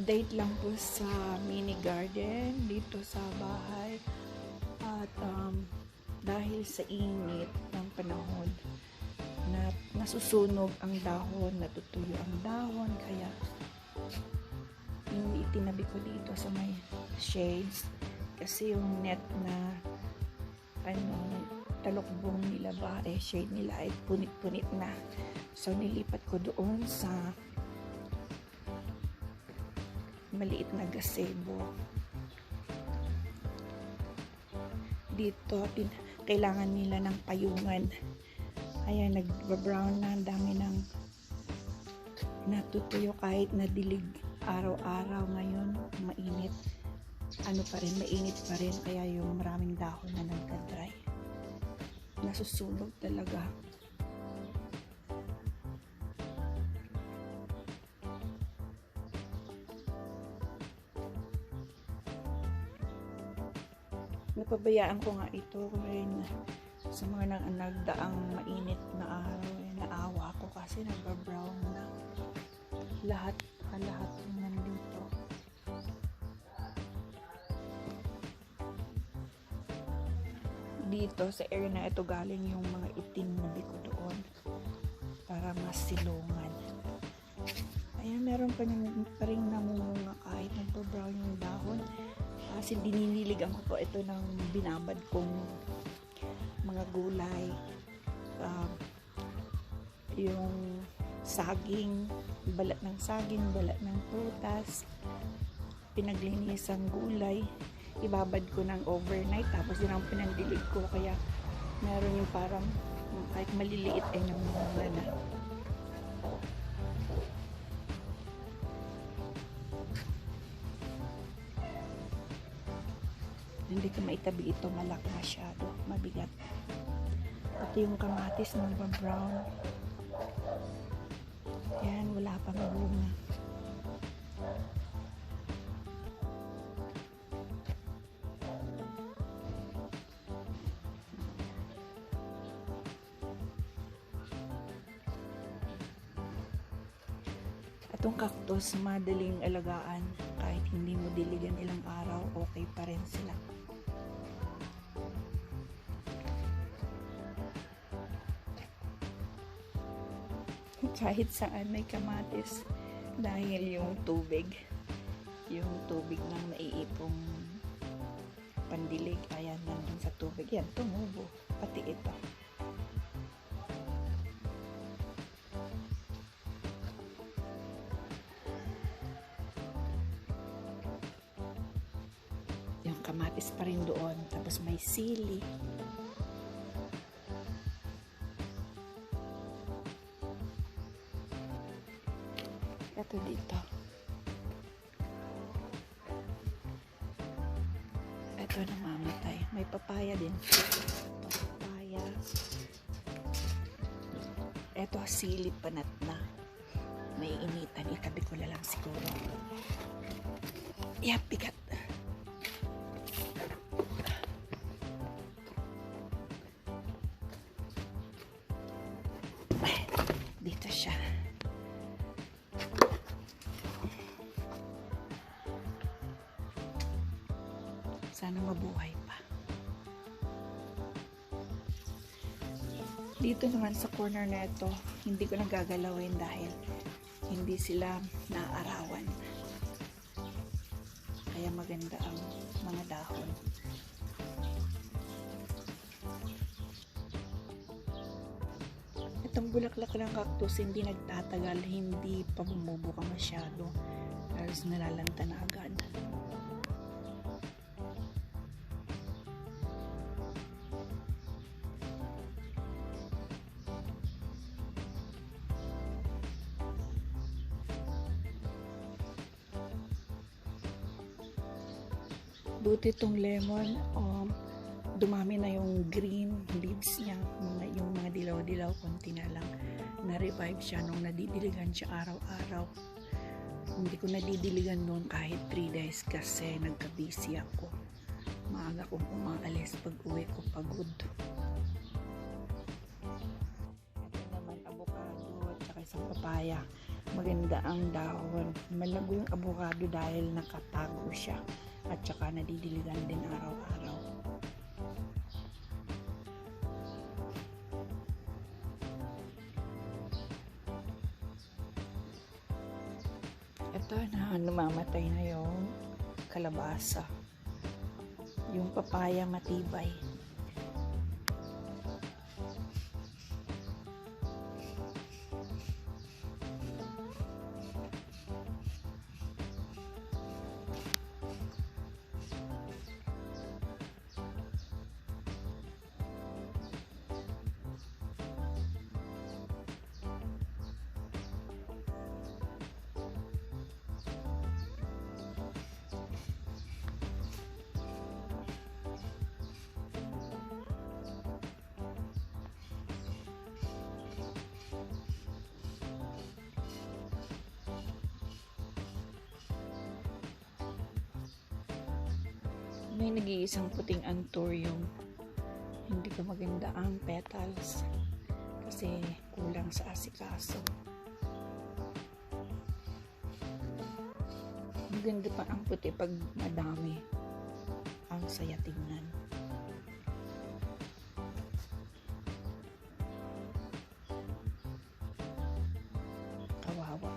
update lang po sa mini garden dito sa bahay. At um, dahil sa init ng panahon na nasusunog ang dahon, natutuyo ang dahon, kaya yung itinabi ko dito sa may shades kasi yung net na ano, talukbong nila ba, eh, shade nila ay punit-punit na. So, nilipat ko doon sa maliit na gazebo. Dito, tin- kailangan nila ng payungan. Ayan, nag-brown na. Ang dami ng natutuyo kahit nadilig araw-araw ngayon. Mainit. Ano pa rin, mainit pa rin. Kaya yung maraming dahon na nagka-dry. Nasusunog talaga. Napabayaan ko nga ito rin sa mga nang nagdaang mainit na araw eh, naawa ko kasi nagba-brown na. Lahat lahat yung nandito. Dito sa area na ito galing yung mga itim na biko doon para mas silungan ayan meron pa, pa rin namumunga kahit nagpa-brown yung dahon kasi dininiligan ko po ito ng binabad kong mga gulay um, yung saging balat ng saging, balat ng prutas pinaglinisang gulay ibabad ko ng overnight tapos yun ang pinandilig ko kaya meron yung parang kahit maliliit ay namunga na hindi ko maitabi ito malaki masyado mabigat. Pati yung kamatis ng brown. Yan wala pang bunga Itong cactus, madaling alagaan. Kahit hindi mo diligan ilang araw, okay pa rin sila. Kahit saan may kamatis. Dahil yung tubig, yung tubig ng naiipong pandilig, ayan, nandun sa tubig. Yan, tumubo. Pati ito. Kamatis pa rin doon. Tapos may sili. Ito dito. Ito namamatay. May papaya din. Papaya. Ito sili panat na. May initan. Itabi ko na lang siguro. Yeah, bigat dito siya. Sana mabuhay pa. Dito naman sa corner na ito, hindi ko nagagalawin dahil hindi sila naaarawan. Kaya maganda ang mga dahon. Itong bulaklak ng cactus hindi nagtatagal, hindi pa masyado. Halos nalalanta na agad. Buti tong lemon, um, dumami na yung green leaves niya, mga, yung mga dilaw-dilaw, konti na lang. Na-revive siya nung nadidiligan siya araw-araw. Hindi ko nadidiligan noon kahit 3 days kasi nagka-busy ako. Maaga kong umaalis pag uwi ko pagod. Ito naman avocado at saka isang papaya. maganda ang dahon. Malago yung avocado dahil nakatago siya at saka nadidiligan din araw-araw. Ito na, namamatay na yung kalabasa. Yung papaya matibay. May nag-iisang puting antorium. Hindi ko maganda ang petals kasi kulang sa asikaso. Maganda pa ang puti pag madami. Ang saya tingnan. Kawawa.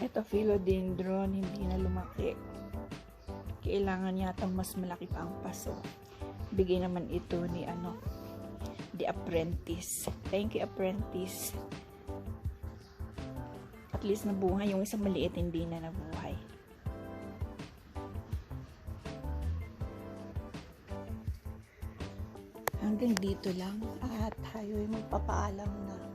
Ito philodendron, hindi na lumaki kailangan yatang mas malaki pa ang paso. Bigay naman ito ni ano, The Apprentice. Thank you, Apprentice. At least nabuhay. Yung isang maliit, hindi na nabuhay. Hanggang dito lang at tayo ay magpapaalam na.